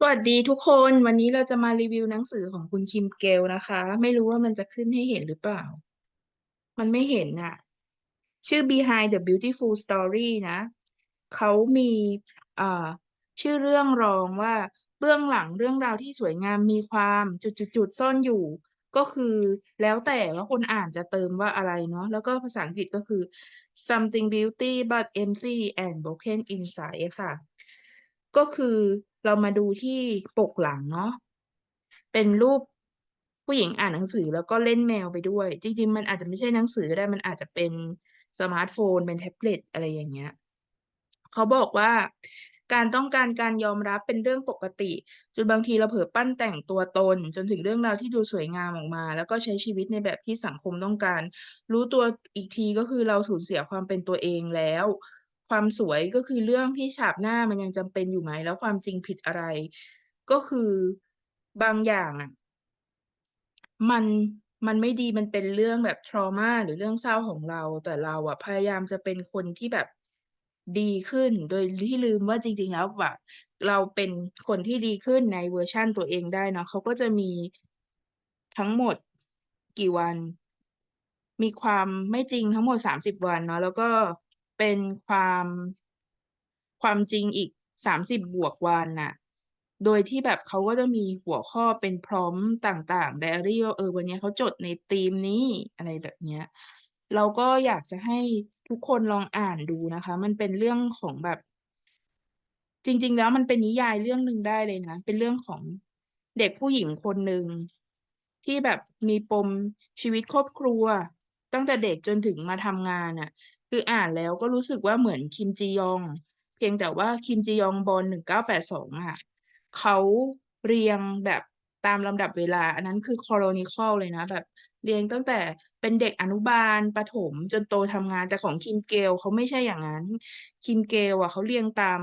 สวัสดีทุกคนวันนี้เราจะมารีวิวหนังสือของคุณคิมเกลนะคะ ไม่รู้ว่ามันจะขึ้นให้เห็นหรือเปล่า มันไม่เห็นอะชื่อ Behind the Beautiful Story นะ เขามีชื่อเรื่องรองว่าเบื้องหลังเรื่องราวที่สวยงามมีความจุดๆๆซ่อนอยู่ ก็คือแล้วแต่ว่าคนอ่านจะเติมว่าอะไรเนาะแล้วก็ภาษาอังกฤษก็คือ something beauty but empty and broken inside ค่ะ ก็คือเรามาดูที่ปกหลังเนาะเป็นรูปผู้หญิงอ่านหนังสือแล้วก็เล่นแมวไปด้วย จริง ๆ มันอาจจะไม่ใช่หนังสือก็ได้มันอาจจะเป็นสมาร์ทโฟน เป็นแท็บเล็ตอะไรอย่างเงี้ยเขาบอกว่าการต้องการการยอมรับเป็นเรื่องปกติ จนบางทีเราเผลอปั้นแต่งตัวตน จนถึงเรื่องราวที่ดูสวยงามออกมา แล้วก็ใช้ชีวิตในแบบที่สังคมต้องการ รู้ตัวอีกทีก็คือเราสูญเสียความเป็นตัวเองแล้ว ความสวย ก็คือเรื่องที่ฉาบหน้ามันยังจำเป็นอยู่ไหม แล้วความจริงผิดอะไร ก็คือบางอย่างอะมันมันไม่ดีมันเป็นเรื่องแบบ trauma หรือเรื่องเศร้าของเรา แต่เราอะพยายามจะเป็นคนที่แบบดีขึ้น โดยที่ลืมว่าจริง ๆ แล้วแบบเราเป็นคนที่ดีขึ้นในเวอร์ชันตัวเองได้เนาะเขาก็จะมีทั้งหมดกี่วัน มีความไม่จริงทั้งหมด30วันเนาะแล้วก็ เป็นความความจริงอีก30บบวกวันน่ะ โดยที่แบบเขาก็จะมีหัวข้อเป็นพร้อมต่างๆไดอารี่ว่าเออวันนี้เขาจดในธีมนี้อะไรแบบเนี้ย เราก็อยากจะให้ทุกคนลองอ่านดูนะคะ มันเป็นเรื่องของแบบ จริง ๆ แล้วมันเป็นนิยายเรื่องหนึ่งได้เลยนะ เป็นเรื่องของเด็กผู้หญิงคนหนึ่งที่แบบมีปมชีวิตครอบครัว ตั้งแต่เด็กจนถึงมาทำงานน่ะ คืออ่านแล้วก็รู้สึกว่าเหมือนคิมจียอง เพียงแต่ว่าคิมจียองบอล1982องอะเขาเรียงแบบตามลำดับเวลา อันนั้นคือ Chronicle เลยนะ แบบเรียงตั้งแต่เป็นเด็กอนุบาลประถมจนโตทำงานแต่ของคิมเกลเขาไม่ใช่อย่างนั้น คิมเกลอะเขาเรียงตาม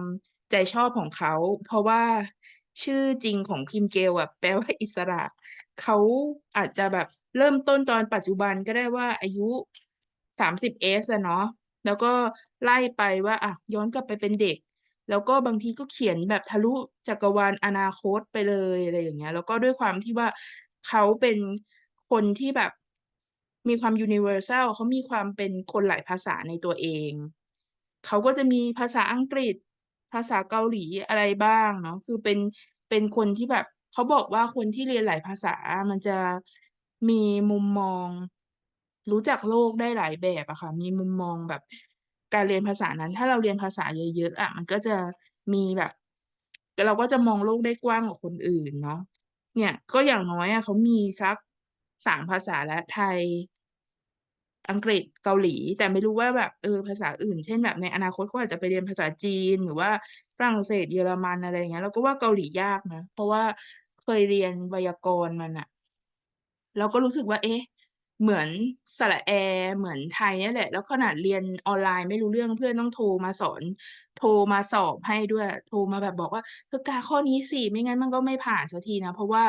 ใจชอบของเขา เพราะว่าชื่อจริงของคิมเกลอะแปลว่าอิสระ เขาอาจจะแบบเริ่มต้นตอนปัจจุบันก็ได้ว่าอายุ 30s อะเนาะ แล้วก็ไล่ไปว่าอะย้อนกลับไปเป็นเด็ก แล้วก็บางทีก็เขียนแบบทะลุจักรวาลอนาคตไปเลยอะไรอย่างเงี้ย แล้วก็ด้วยความที่ว่าเขาเป็นคนที่แบบมีความ universal เขามีความเป็นคนหลายภาษาในตัวเอง เขาก็จะมีภาษาอังกฤษ ภาษาเกาหลีอะไรบ้างเนาะคือเป็นเป็นคนที่แบบเขาบอกว่าคนที่เรียนหลายภาษามันจะมีมุมมอง รู้จักโลกได้หลายแบบอะค่ะ มีมุมมองแบบการเรียนภาษานั้น ถ้าเราเรียนภาษาเยอะๆอะมันก็จะมีแบบ เราก็จะมองโลกได้กว้างกว่าคนอื่นเนาะเนี่ยก็อย่างน้อยอะเขามีสัก3ภาษาแล้วไทย อังกฤษเกาหลี แต่ไม่รู้ว่าแบบเออภาษาอื่น เช่นแบบในอนาคตเขาอาจจะไปเรียนภาษาจีนหรือว่าฝรั่งเศสเยอรมันอะไรอย่างเงี้ยเราก็ว่าเกาหลียากนะเพราะว่าเคยเรียนไวยากรณ์มันน่ะเราก็รู้สึกว่า เอ๊ะ เหมือนสระแอ เหมือนไทยเนี่ยแหละ แล้วขนาดเรียนออนไลน์ไม่รู้เรื่อง เพื่อนต้องโทรมาสอน โทรมาสอบให้ด้วย โทรมาแบบบอกว่า"เธอกาข้อนี้สิ ไม่งั้นมันก็ไม่ผ่านสักทีนะ"เพราะว่า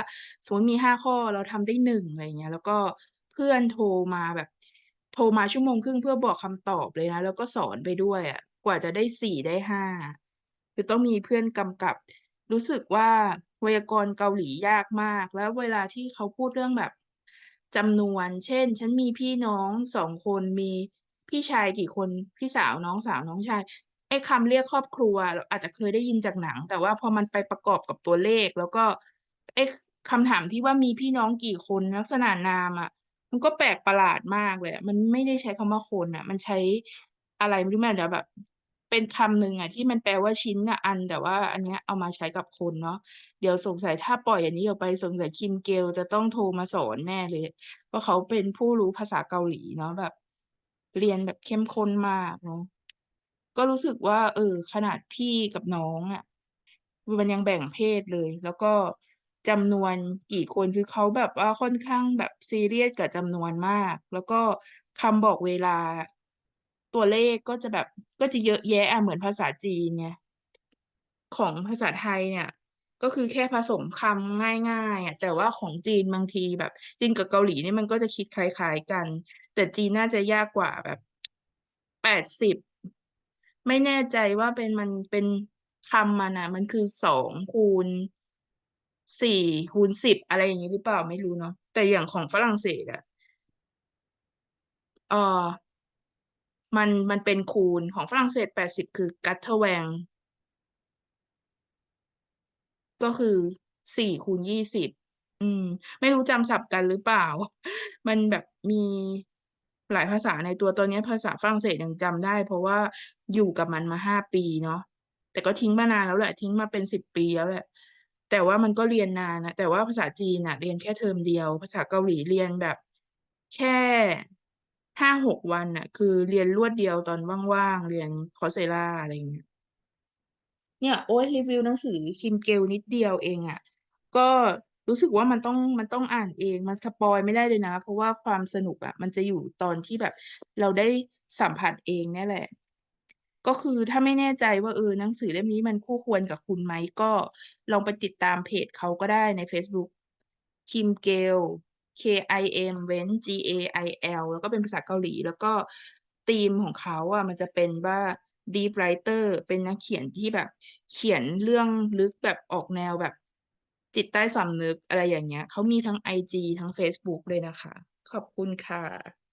สมมุติมี 5 ข้อ เราทำได้ 1 อะไรอย่างเงี้ย แล้วก็เพื่อนโทรมาแบบ โทรมาชั่วโมงครึ่ง เพื่อบอกคำตอบเลยนะ แล้วก็สอนไปด้วยอะ กว่าจะได้ 4 ได้ 5 คือต้องมีเพื่อนกำกับ รู้สึกว่าไวยากรณ์เกาหลียากมาก แล้วเวลาที่เขาพูดเรื่องแบบ จำนวน เช่น ฉันมีพี่น้อง2คน มีพี่ชายกี่คน พี่สาว น้องสาว น้องชาย ไอ้คำเรียกครอบครัว เราอาจจะเคยได้ยินจากหนัง แต่ว่าพอมันไปประกอบกับตัวเลข แล้วก็ไอ้คำถามที่ว่ามีพี่น้องกี่คน ลักษณะนามอะมันก็แปลกประหลาดมากเลยอะมันไม่ได้ใช้คำว่าคนน่ะ มันใช้อะไรไม่รู้มันอาจจะแบบ เป็นคำหนึ่งอะที่มันแปลว่าชิ้นอะอัน แต่ว่าอันเนี้ยเอามาใช้กับคนเนาะเดี๋ยวสงสัยถ้าปล่อยอันนี้ออกไปสงสัยคิมเกลจะต้องโทรมาสอนแน่เลย เพราะเขาเป็นผู้รู้ภาษาเกาหลีเนาะแบบ เรียนแบบเข้มข้นมากเนาะก็รู้สึกว่า เออ ขนาดพี่กับน้องอะมันยังแบ่งเพศเลย แล้วก็จำนวนกี่คนคือเขาแบบว่าค่อนข้างแบบซีเรียสกับจำนวนมาก แล้วก็คำบอกเวลา ตัวเลขก็จะแบบก็จะเยอะแยะอะเหมือนภาษาจีนไงของภาษาไทยเนี่ย ก็คือแค่ผสมคำง่ายๆอะแต่ว่าของจีนบางทีแบบ จีนกับเกาหลีเนี่ยมันก็จะคิดคล้ายๆกัน แต่จีนน่าจะยากกว่าแบบ80ไม่แน่ใจว่าเป็นมันเป็นคำมันน่ะ มันคือ2คูณสี่คูณสิบอะไรอย่างนี้หรือเปล่าไม่รู้เนาะแต่อย่างของฝรั่งเศสอะเออ มันมันเป็นคูณของฝรั่งเศสแปดสิบคือกัตเทแวง ก็คือสี่คูณยี่สิบอืม ไม่รู้จำศัพท์กันหรือเปล่า มันแบบมีหลายภาษาในตัวตอนนี้ภาษาฝรั่งเศสยังจำได้ เพราะว่าอยู่กับมันมาห้าปีเนาะแต่ก็ทิ้งมานานแล้วแหละ ทิ้งมาเป็นสิบปีแล้วแหละ แต่ว่ามันก็เรียนนานนะแต่ว่าภาษาจีนอะเรียนแค่เทอมเดียว ภาษาเกาหลีเรียนแบบ แค่ ห้าหกวันอะคือเรียนรวดเดียวตอนว่างๆ เรียนคอร์สเซราอะไรอย่างเงี้ย เนี่ย โอ้ยรีวิวหนังสือคิมเกลนิดเดียวเองอะ ก็รู้สึกว่ามันต้องมันต้องอ่านเองมันสปอยไม่ได้เลยนะ เพราะว่าความสนุกอะ มันจะอยู่ตอนที่แบบ เราได้สัมผัสเองเนี่ยแหละ ก็คือถ้าไม่แน่ใจว่าเออหนังสือเล่มนี้มันคู่ควรกับคุณไหมก็ลองไปติดตามเพจเขาก็ได้ใน Facebook คิมเกล K I M เว้น G A I L แล้วก็เป็นภาษาเกาหลี แล้วก็ธีมของเขาอะมันจะเป็นว่า deep writer เป็นนักเขียนที่แบบ เขียนเรื่องลึกแบบออกแนวแบบ จิตใต้สำนึกอะไรอย่างเงี้ยเขามีทั้ง IG ทั้ง Facebook เลยนะคะ ขอบคุณค่ะ